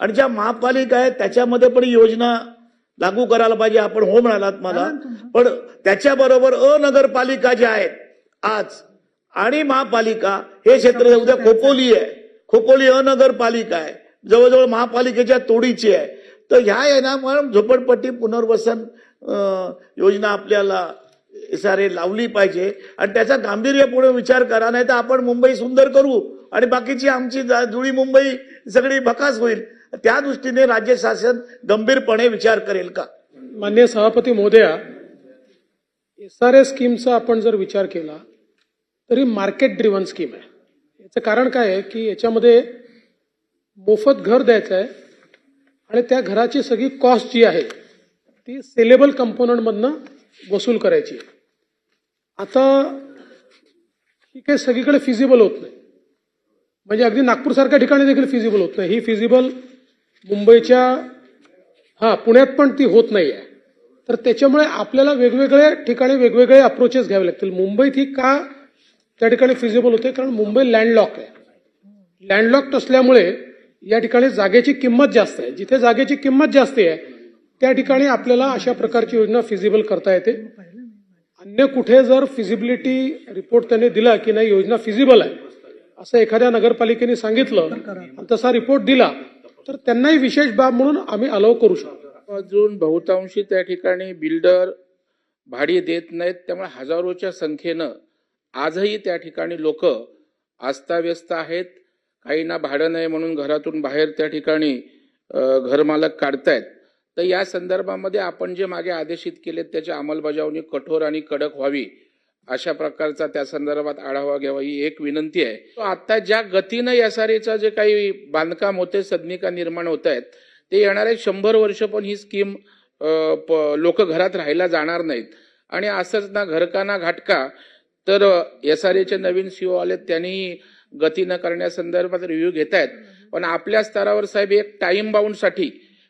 आणि ज्या महापालिका आहेत त्याच्यामध्ये पण योजना लागू करायला पाहिजे आपण हो म्हणालात मला. पण त्याच्याबरोबर अनगरपालिका ज्या आहेत आज आणि महापालिका हे क्षेत्र उद्या खोपोली आहे. खोपोली अनगरपालिका आहे. जवळजवळ महापालिकेच्या तोडीची आहे. तर ह्या आहे ना मग झोपडपट्टी पुनर्वसन योजना आपल्याला ए लावली पाहिजे. आणि त्याचा गांभीर्यपूर्ण विचार करा नाही तर आपण मुंबई सुंदर करू. आणि बाकीची आमची जुळी मुंबई सगळी भकास होईल. त्या दृष्टीने राज्य शासन गंभीरपणे विचार करेल का? मान्य सभापती महोदया एस आर एस स्कीमचा आपण जर विचार केला तरी मार्केट ड्रिव्हन स्कीम आहे. याचं कारण काय आहे की याच्यामध्ये मोफत घर द्यायचं आहे आणि त्या घराची सगळी कॉस्ट जी आहे ती सेलेबल कंपोनंटमधनं वसूल करायची आहे. आता ही काही सगळीकडे फिजिबल होत नाही. म्हणजे अगदी नागपूरसारख्या ठिकाणी देखील फिजिबल होत नाही. ही फिजिबल मुंबईच्या हा पुण्यात पण ती होत नाही आहे तर त्याच्यामुळे आपल्याला वेगवेगळ्या ठिकाणी वेगवेगळे अप्रोचेस घ्यावे लागतील. मुंबईत ही का त्या ठिकाणी फिजिबल होते? कारण मुंबई लँडलॉक आहे. लँडलॉक्ड असल्यामुळे या ठिकाणी जागेची किंमत जास्त आहे. जिथे जागेची किंमत जास्त आहे त्या ठिकाणी आपल्याला अशा प्रकारची योजना फिजिबल करता येते. अन्य कुठे जर फिजिबिलिटी रिपोर्ट त्यांनी दिला की नाही योजना फिजिबल आहे असं एखाद्या नगरपालिकेने सांगितलं आणि तसा रिपोर्ट दिला तर त्यांनाही विशेष बाब म्हणून आम्ही अलाव करू शकतो. अजून बहुतांशी त्या ठिकाणी बिल्डर भाडी देत नाहीत त्यामुळे हजारोच्या संख्येनं आजही त्या ठिकाणी लोक अस्ताव्यस्त आहेत. काहींना भाडं नाही म्हणून घरातून बाहेर त्या ठिकाणी घरमालक काढतायत. तर या संदर्भामध्ये आपण जे मागे आदेशित केलेत त्याची अंमलबजावणी कठोर आणि कडक व्हावी अशा प्रकारचा त्या संदर्भात आढावा घ्यावा ही एक विनंती आहे. तो आता ज्या गतीनं एसआरएचं जे काही बांधकाम होते सदनिका निर्माण होत आहेत ते येणारे शंभर वर्ष पण ही स्कीम लोक घरात राहायला जाणार नाहीत. आणि असंच ना घरका ना घाटका तर एसआरएचे आर एचे नवीन सीओ आले त्यांनी गती न करण्यासंदर्भात रिव्ह्यू घेत आहेत पण आपल्या स्तरावर साहेब एक टाइम बाउंडसाठी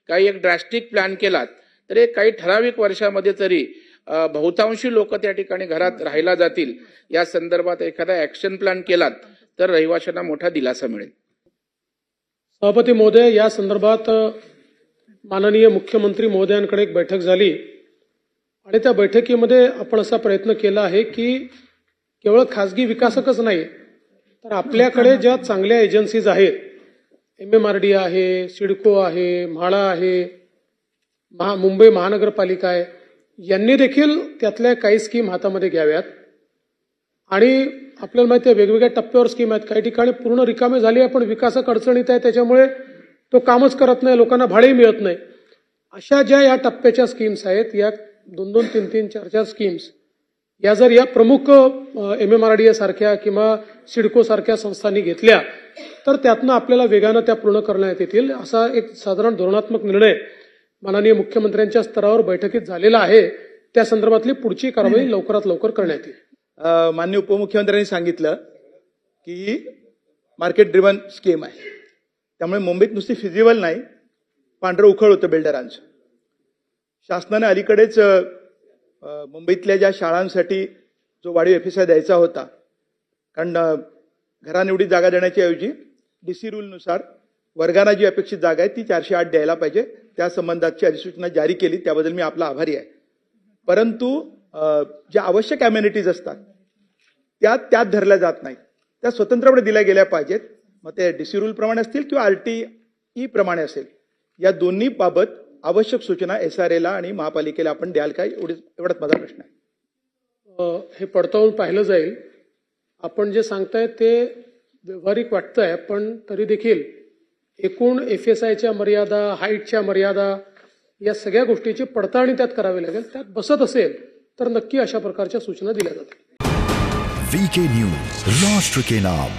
काही एक ड्रास्टिक प्लॅन केलात तर एक काही ठराविक वर्षामध्ये तरी बहुतांशी लोक त्या ठिकाणी घरात राहायला जातील. या संदर्भात एखादा ऍक्शन प्लॅन केलात तर रहिवाशांना मोठा दिलासा मिळेल. सभापती महोदय या संदर्भात माननीय मुख्यमंत्री महोदयांकडे एक बैठक झाली. आणि त्या बैठकीमध्ये आपण असा प्रयत्न केला आहे की केवळ खासगी विकासकच नाही तर आपल्याकडे ज्या चांगल्या एजन्सीज आहेत एम एम आर डी आहे सिडको आहे म्हाळा आहे महा मुंबई महानगरपालिका आहे यांनी देखील त्यातल्या काही स्कीम हातामध्ये घ्याव्यात. आणि आपल्याला माहिती आहे वेगवेगळ्या टप्प्यावर स्कीम आहेत. काही ठिकाणी पूर्ण रिकामे झाली आहे पण विकासक अडचणीत आहे. त्याच्यामुळे तो कामच करत नाही लोकांना भाडेही मिळत नाही. अशा ज्या या टप्प्याच्या स्कीम्स आहेत या दोन दोन तीन तीन चार चार स्कीम्स या जर या प्रमुख एम एम आर डी सारख्या किंवा सिडको सारख्या संस्थांनी घेतल्या तर त्यातनं आपल्याला वेगानं त्या पूर्ण करण्यात येतील असा एक साधारण धोरणात्मक निर्णय माननीय मुख्यमंत्र्यांच्या स्तरावर बैठकीत झालेला आहे. त्या संदर्भातली पुढची कारवाई लवकरात लवकर करण्यात येईल. मान्य माननीय उपमुख्यमंत्र्यांनी सांगितलं की मार्केट ड्रिव्हन स्कीम आहे. त्यामुळे मुंबईत नुसती फिजिबल नाही पांढरं उखळ होतं बिल्डरांचं शासनाने अलीकडेच मुंबईतल्या ज्या शाळांसाठी जो वाढीव एफ एस आय द्यायचा होता कारण अ, घरानिवडीत जागा देण्याच्या ऐवजी डी सी रूलनुसार वर्गाना जी अपेक्षित जागा आहे ती चारशे आठ द्यायला पाहिजे. त्या संबंधाची अधिसूचना जारी केली त्याबद्दल मी आपला आभारी आहे. परंतु ज्या आवश्यक कम्युनिटीज असतात त्या त्यात धरल्या जात नाहीत. त्या स्वतंत्रपणे दिल्या गेल्या पाहिजेत. मग ते डीसी रूल प्रमाणे असतील किंवा आर टी ई प्रमाणे असेल या दोन्ही बाबत आवश्यक सूचना एस आर एला आणि महापालिकेला आपण द्याल काय एवढी एवढाच माझा प्रश्न आहे. हे पडताळून पाहिलं जाईल. आपण जे सांगताय ते व्यवहारिक वाटतंय पण तरी देखील एकूण एफ एस आयच्या मर्यादा हाईटच्या मर्यादा या सगळ्या गोष्टीची पडताळणी त्यात करावी लागेल. त्यात बसत असेल तर नक्की अशा प्रकारच्या सूचना दिल्या जातील वीके न्यूज राष्ट्र के नाम.